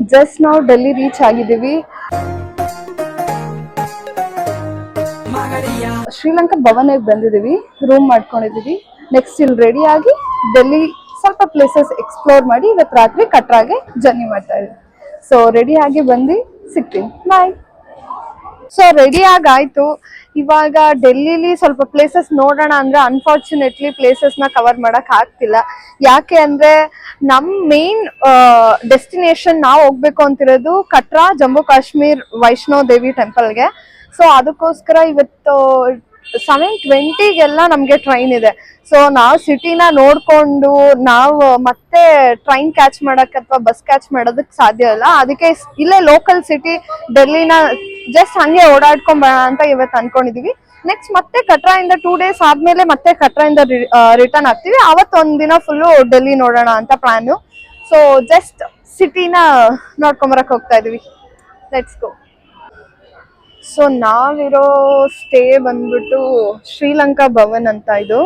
Just ನಾವು Delhi reach ಆಗಿದ್ದೀವಿ. ಶ್ರೀಲಂಕಾ ಭವನಿಗೆ ಬಂದಿದ್ದೀವಿ ರೂಮ್ ಮಾಡ್ಕೊಂಡಿದ್ದೀವಿ. ನೆಕ್ಸ್ಟ್ ಇಲ್ಲಿ ರೆಡಿ ಆಗಿ ಡೆಲ್ಲಿ ಸ್ವಲ್ಪ ಪ್ಲೇಸಸ್ ಎಕ್ಸ್ಪ್ಲೋರ್ ಮಾಡಿ ಇವತ್ತು ರಾತ್ರಿ ಕಟ್ರಾಗೆ ಜರ್ನಿ ಮಾಡ್ತಾ ಇದ್ದೀವಿ. ಸೊ ರೆಡಿ ಆಗಿ ಬಂದು ಸಿಗ್ತೀನಿ. ಬಾಯ್ ಸೊ ರೆಡಿ ಆಗಾಯ್ತು. ಇವಾಗ ಡೆಲ್ಲಿಲಿ ಸ್ವಲ್ಪ ಪ್ಲೇಸಸ್ ನೋಡೋಣ ಅಂದ್ರೆ ಅನ್ಫಾರ್ಚುನೇಟ್ಲಿ ಪ್ಲೇಸಸ್ನ ಕವರ್ ಮಾಡಕ್ ಆಗ್ತಿಲ್ಲ. ಯಾಕೆ ಅಂದ್ರೆ ನಮ್ ಮೇನ್ ಡೆಸ್ಟಿನೇಷನ್ ನಾವು ಹೋಗ್ಬೇಕು ಅಂತಿರೋದು ಕಟ್ರಾ, ಜಮ್ಮು ಕಾಶ್ಮೀರ್, ವೈಷ್ಣೋ ದೇವಿ ಟೆಂಪಲ್ಗೆ ಸೊ ಅದಕ್ಕೋಸ್ಕರ ಇವತ್ತು ಸೆವೆನ್ ಟ್ವೆಂಟಿಗೆಲ್ಲ ನಮ್ಗೆ ಟ್ರೈನ್ ಇದೆ. ಸೊ ನಾವು ಸಿಟಿನ ನೋಡ್ಕೊಂಡು ನಾವು ಮತ್ತೆ ಟ್ರೈನ್ ಕ್ಯಾಚ್ ಮಾಡಕ್ ಅಥವಾ ಬಸ್ ಕ್ಯಾಚ್ ಮಾಡೋದಕ್ಕೆ ಸಾಧ್ಯ ಇಲ್ಲ. ಅದಕ್ಕೆ ಇಲ್ಲೇ ಲೋಕಲ್ ಸಿಟಿ ಡೆಲ್ಲಿನ ಜಸ್ಟ್ ಹಂಗೆ ಓಡಾಡ್ಕೊಂಡ್ ಬರೋಣ ಅಂತ ಇವತ್ತು ಅನ್ಕೊಂಡಿದೀವಿ. ನೆಕ್ಸ್ಟ್ ಮತ್ತೆ ಕಟ್ರಾ ಇಂದ ಟೂ ಡೇಸ್ ಆದ್ಮೇಲೆ ಮತ್ತೆ ಕಟ್ರಾ ಇಂದ ರಿಟರ್ನ್ ಆಗ್ತೀವಿ. ಅವತ್ತು ಒಂದಿನ ಫುಲ್ಲು ಡೆಲ್ಲಿ ನೋಡೋಣ ಅಂತ ಪ್ಲಾನು ಸೊ ಜಸ್ಟ್ ಸಿಟಿನ ನೋಡ್ಕೊಂಬರಕ್ ಹೋಗ್ತಾ ಇದೀವಿ. ಲೆಟ್ಸ್ ಗೋ ಸೊ ನಾವಿರೋ ಸ್ಟೇ ಬಂದ್ಬಿಟ್ಟು ಶ್ರೀಲಂಕಾ ಭವನ್ ಅಂತ ಇದು.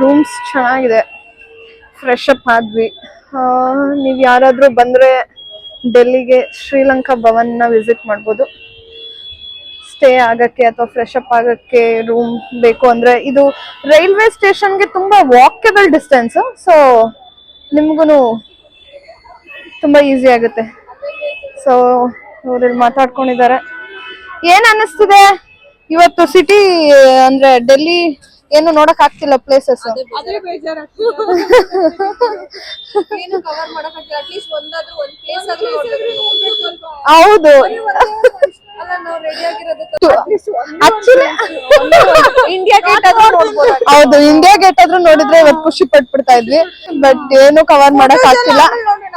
ರೂಮ್ಸ್ ಚೆನ್ನಾಗಿದೆ. ಫ್ರೆಶ್ ಅಪ್ ಆದ್ವಿ. ನೀವು ಯಾರಾದರೂ ಬಂದರೆ ಡೆಲ್ಲಿಗೆ ಶ್ರೀಲಂಕಾ ಭವನ್ನ ವಿಸಿಟ್ ಮಾಡ್ಬೋದು. ಸ್ಟೇ ಆಗಕ್ಕೆ ಅಥವಾ ಫ್ರೆಶ್ ಅಪ್ ಆಗಕ್ಕೆ ರೂಮ್ ಬೇಕು ಅಂದ್ರೆ ಇದು ರೈಲ್ವೆ ಸ್ಟೇಷನ್ಗೆ ತುಂಬಾ ವಾಕೇಬಲ್ ಡಿಸ್ಟೆನ್ಸ್ ಸೊ ನಿಮ್ಗೂ ತುಂಬಾ ಈಸಿ ಆಗುತ್ತೆ. ಸೊ ಇವ್ರಲ್ಲಿ ಮಾತಾಡ್ಕೊಂಡಿದ್ದಾರೆ. ಏನ್ ಅನ್ನಿಸ್ತಿದೆ ಇವತ್ತು ಸಿಟಿ ಅಂದ್ರೆ ಡೆಲ್ಲಿ ಏನು ನೋಡಕ್ ಆಗ್ತಿಲ್ಲ ಪ್ಲೇಸಸ್ ಅದೇ ಬೇಜಾರಾಗ್ತದೆ. ಏನು ಕವರ್ ಮಾಡಕ್ಕಾಗಿಲ್ಲ ಅಟ್ಲೀಸ್ಟ್ ಒಂದಾದ್ರೂ ಒಂದ್ ಪ್ಲೇಸ್ ಆದ್ರೂ ನೋಡ್ಬೇಕು. ಹೌದು. ಅಲ್ಲ ನಾವು ರೆಡಿ ಆಗಿರೋದಕ್ಕೆ ಆಕ್ಚುಲಿ ಇಂಡಿಯಾ ಗೇಟ್ ಆದ್ರೂ ನೋಡ್ಬೋದು. ಹೌದು ಇಂಡಿಯಾ ಗೇಟ್ ಆದ್ರೂ ನೋಡಿದ್ರೆ ಇವತ್ತು ಖುಷಿ ಪಟ್ಬಿಡ್ತಾ ಇದ್ವಿ. ಬಟ್ ಏನು ಕವರ್ ಮಾಡಕ್ ಆಗ್ತಿಲ್ಲ.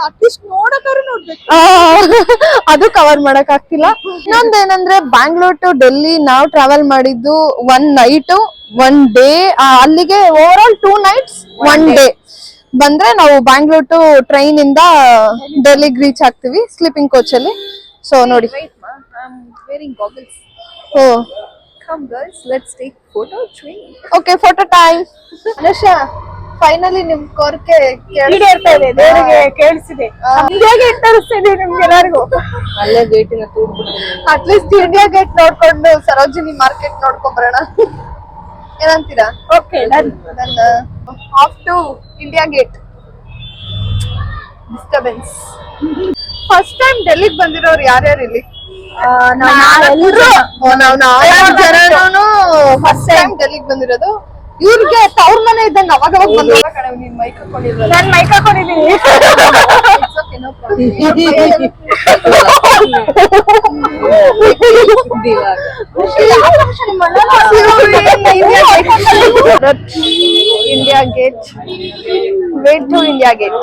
ಅಟ್ಲೀಸ್ಟ್ ನೋಡಕ್ಕಾದ್ರೂ ನೋಡ್ಬೇಕು. ಅದು ಕವರ್ ಮಾಡಕ್ ಆಗ್ತಿಲ್ಲ. ಇನ್ನೊಂದೇನಂದ್ರೆ ಬ್ಯಾಂಗ್ಳೂರ್ ಟು ಡೆಲ್ಲಿ ನಾವು ಟ್ರಾವೆಲ್ ಮಾಡಿದ್ದು ಒನ್ ನೈಟ್ ಒನ್ ಡೇ ಅಲ್ಲಿಗೆ overall two nights one day ಬಂದ್ರೆ ನಾವು ಬ್ಯಾಂಗ್ಳೂರ್ ಟು ಟ್ರೈನ್ ಇಂದ ಡೆಲ್ಲಿಗೆ ರೀಚ್ ಆಗ್ತೀವಿ ಸ್ಲೀಪಿಂಗ್ ಕೋಚ್ ಅಲ್ಲಿ. ಸೊ ನೋಡಿ. ಓ. Come, girls. Let's take photo train. Okay photo time Anusha finally ನಿಮ್ ಕೋರಿಕೆ ಈಡೇರ್ತಾ ಇದೆ ದೇವರಿಗೆ ಕೇಳಿಸಿದೆ ಹೇಗೆ ತರಿಸ್ತಿದೆ ನಿಮ್ಗೆ ಎಲ್ಲರಿಗೂ. ಅಲ್ಲೇ ಗೇಟಿನ ಅಟ್ಲೀಸ್ಟ್ ಇಂಡಿಯಾ ಗೇಟ್ ನೋಡ್ಕೊಂಡು ಸರೋಜಿನಿ ಮಾರ್ಕೆಟ್ ನೋಡ್ಕೊಂಡ್ ಬರೋಣ. ಏನಂತೀರಾ? ಓಕೆ ಡನ್ ನನ್ನ off to India gate disturbance first time ಡೆಲ್ಲಿಗೆ ಬಂದಿರೋರು ಯಾರ್ಯಾರು ಇಲ್ಲಿ? ನಾವೆಲ್ಲರೂ ಓ, ನಾವ್ ನಾಲ್ಕು ಜನನು ಫಸ್ಟ್ ಟೈಮ್ ಡೆಲ್ಲಿಗೆ ಬಂದಿರೋದು. ಇವ್ರಿಗೆ ತವ್ರ ಮನೆ ಇದ್ದಂಗ ಅವಾಗ ಅವಾಗ ಬಂದಾಗ ಕಣೆ ನೀನ್ ಮೈಕ್ ಹಾಕೊಂಡಿದ್ರಲ್ಲ. ನಾನ್ ಮೈಕ್ ಹಾಕೊಂಡಿದ್ದೀನಿ. India gate wait to India gate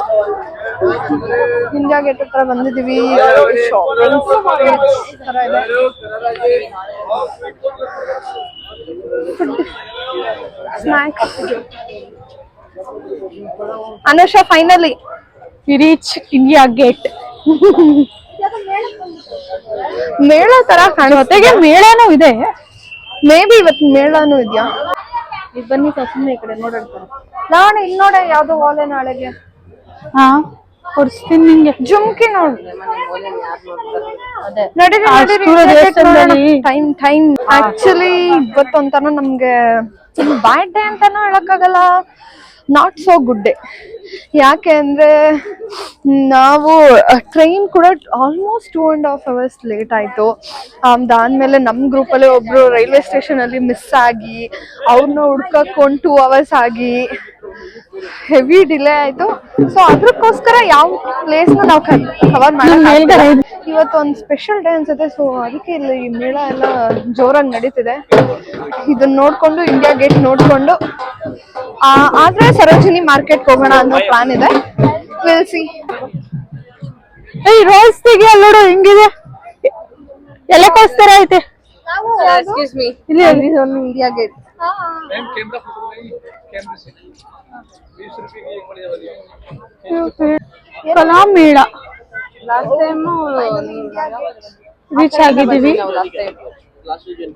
India gate ಹತ್ರ ಬಂದಿದೀವಿ ಶಾಪಿಂಗ್ ತರ ಇದೆ. Snacks Anusha finally reach India gate ಮೇಳ ತರ ಜೊತೆಗೆ ಮೇಳನೂ ಇದೆ. ಮೇ ಬಿ ಇವತ್ತು ಮೇಳಾನು ಇದೆಯಾ? ಈಗ ಬನ್ನಿ ಸುಮ್ಮನೆ ಈ ಕಡೆ ನೋಡೋಣ ನಾನು ಇಲ್ಲಿ ನೋಡ ಯಾವ್ದೋ ಹಾಲೆ ನಾಳೆಗೆ ಹಾ ಕೊಡಿಸ್ತೀನಿ ನಿಂಗೆ. ಜುಮ್ಕಿ ನೋಡು. ನಡೀರಿ ಟೈಮ್ ಟೈಮ್ ಆಕ್ಚುಲಿ ಇವತ್ತು ಒಂಥರ ನಮ್ಗೆ. ಬ್ಯಾಡ್ ಡೇ ಅಂತಾನು ಹೇಳಕ್ಕಾಗಲ್ಲ. ನಾಟ್ ಸೋ ಗುಡ್ ಡೇ ಯಾಕೆ ಅಂದ್ರೆ ನಾವು ಟ್ರೈನ್ ಕೂಡ almost two and half hours late ಆಯ್ತು. ಅದಾದಮೇಲೆ ನಮ್ಮ ಗ್ರೂಪಲ್ಲೇ ಒಬ್ರು ರೈಲ್ವೆ ಸ್ಟೇಷನ್ ಅಲ್ಲಿ ಮಿಸ್ ಆಗಿ ಅವ್ರನ್ನ ಹುಡ್ಕೊಂಡು ಟೂ ಅವರ್ಸ್ ಆಗಿ ಹೆವಿ ಡಿಲೇ ಆಯ್ತು. ಸೊ ಅದಕ್ಕೋಸ್ಕರ ಯಾವ ಪ್ಲೇಸ್ನ ನ ನಾವು ಕವರ್ ಮಾಡಿ ಇವತ್ತು ಒಂದು ಸ್ಪೆಷಲ್ ಡೇ ಅನ್ಸುತ್ತೆ. ಸೊ ಅದಕ್ಕೆ ಇಲ್ಲಿ ಈ ಮೇಳ ಎಲ್ಲ ಜೋರಾಗಿ ನಡೀತಿದೆ. ಇದನ್ನ ನೋಡ್ಕೊಂಡು ಇಂಡಿಯಾ ಗೇಟ್ ನೋಡ್ಕೊಂಡು ಆದ್ರೆ ಸರೋಜಿನಿ ಮಾರ್ಕೆಟ್ ಹೋಗೋಣ ಅನ್ನೋ ಪ್ಲಾನ್ ಇದೆ. ವಿಲ್ ಸಿ ಏಯ್ ರೋಸ್ ತೆಗಿ ಅಲ್ಲಿ ನೋಡು ಹೆಂಗಿದೆ. ಕೋಸ್ತರ ಐತೆ. ಎಕ್ಸ್ಕ್ಯೂಸ್ ಮೀ ಇಲ್ಲಿ India gate Kala Mela. Last time reach ಆಗಿದ್ದೀವಿ. ಲಾಸ್ಟ್ ಟೈಮ್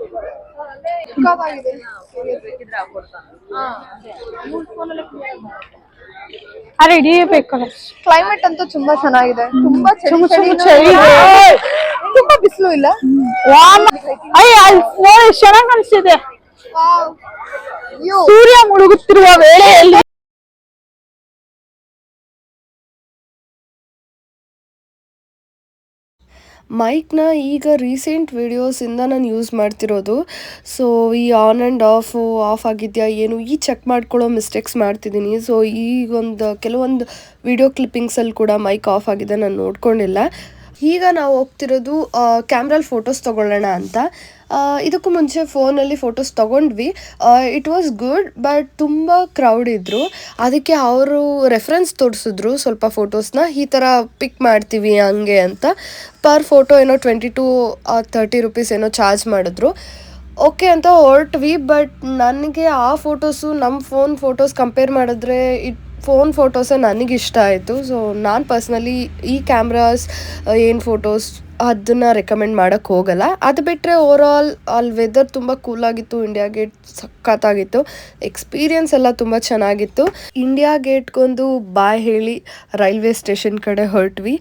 ಅರೆ ಹಿಡಿಯಬೇಕಲ್ಲ ಕ್ಲೈಮೇಟ್ ಅಂತೂ ತುಂಬಾ ಚೆನ್ನಾಗಿದೆ ತುಂಬಾ ಚಳಿ ಚುಮ್ ಚುಮ್ ಚಳಿನೂ ಚಳಿ ಇಲ್ಲ. ಇದೆ. ತುಂಬಾ ಬಿಸಿಲು ಇಲ್ಲ ಅಯ್ಯ ಅಲ್ಲಿ ನೋಡಿ ಎಷ್ಟ್ ಚೆನ್ನಾಗ್ ಕಾಣಿಸ್ತಿದೆ ಅಯ್ಯೋ, ಸೂರ್ಯ ಮುಳುಗುತ್ತಿರುವ ವೇಳೆಯಲ್ಲಿ ಮೈಕ್ನ ಈಗ ರೀಸೆಂಟ್ ವೀಡಿಯೋಸಿಂದ ನಾನು ಯೂಸ್ ಮಾಡ್ತಿರೋದು. ಸೊ ಈ ಆನ್ ಆ್ಯಂಡ್ ಆಫ್ ಆಫ್ ಆಗಿದೆಯಾ ಏನು, ಈ ಚೆಕ್ ಮಾಡ್ಕೊಳ್ಳೋ ಮಿಸ್ಟೇಕ್ಸ್ ಮಾಡ್ತಿದ್ದೀನಿ. ಸೊ ಈಗೊಂದು, ಕೆಲವೊಂದು ವಿಡಿಯೋ ಕ್ಲಿಪ್ಪಿಂಗ್ಸಲ್ಲಿ ಕೂಡ ಮೈಕ್ ಆಫ್ ಆಗಿದೆ, ನಾನು ನೋಡ್ಕೊಂಡಿಲ್ಲ. ಈಗ ನಾವು ಹೋಗ್ತಿರೋದು ಕ್ಯಾಮ್ರಲ್ಲಿ ಫೋಟೋಸ್ ತೊಗೊಳ್ಳೋಣ ಅಂತ. ಇದಕ್ಕೂ ಮುಂಚೆ ಫೋನಲ್ಲಿ ಫೋಟೋಸ್ ತೊಗೊಂಡ್ವಿ. ಇಟ್ ವಾಸ್ ಗುಡ್ ಬಟ್ ತುಂಬ ಕ್ರೌಡ್ ಇದ್ದರು ಅದಕ್ಕೆ ಅವರು ರೆಫರೆನ್ಸ್ ತೋರಿಸಿದ್ರು ಸ್ವಲ್ಪ ಫೋಟೋಸ್ನ. ಈ ಥರ ಪಿಕ್ ಮಾಡ್ತೀವಿ ಹಂಗೆ ಅಂತ. ಪರ್ ಫೋಟೋ ಏನೋ ಟ್ವೆಂಟಿ ಟು ತರ್ಟಿ ರುಪೀಸ್ ಏನೋ ಚಾರ್ಜ್ ಮಾಡಿದ್ರು. ಓಕೆ ಅಂತ ಹೊರಟ್ವಿ ಬಟ್ ನನಗೆ ಆ ಫೋಟೋಸು ನಮ್ಮ ಫೋನ್ ಫೋಟೋಸ್ ಕಂಪೇರ್ ಮಾಡಿದ್ರೆ ಇಟ್ ಫೋನ್ ಫೋಟೋಸೇ ಇಷ್ಟ ಆಯಿತು. ಸೊ ನಾನು ಪರ್ಸ್ನಲಿ ಈ ಕ್ಯಾಮ್ರಾಸ್ ಏನು ಫೋಟೋಸ್ ಅದನ್ನು ರೆಕಮೆಂಡ್ ಮಾಡೋಕ್ಕೆ ಹೋಗಲ್ಲ. ಅದು ಬಿಟ್ಟರೆ ಓವರ್ ಆಲ್ ಅಲ್ಲಿ ವೆದರ್ ತುಂಬ ಕೂಲಾಗಿತ್ತು ಇಂಡಿಯಾ ಗೇಟ್ ಸಖತ್ತಾಗಿತ್ತು. ಎಕ್ಸ್ಪೀರಿಯನ್ಸ್ ಎಲ್ಲ ತುಂಬ ಚೆನ್ನಾಗಿತ್ತು. ಇಂಡಿಯಾ ಗೇಟ್ಗೊಂದು ಬಾಯ್ ಹೇಳಿ ರೈಲ್ವೆ ಸ್ಟೇಷನ್ ಕಡೆ ಹೊರಟ್ವಿ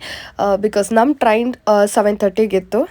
ಬಿಕಾಸ್ ನಮ್ಮ ಟ್ರೈನ್ ಸೆವೆನ್ ತರ್ಟಿಗಿತ್ತು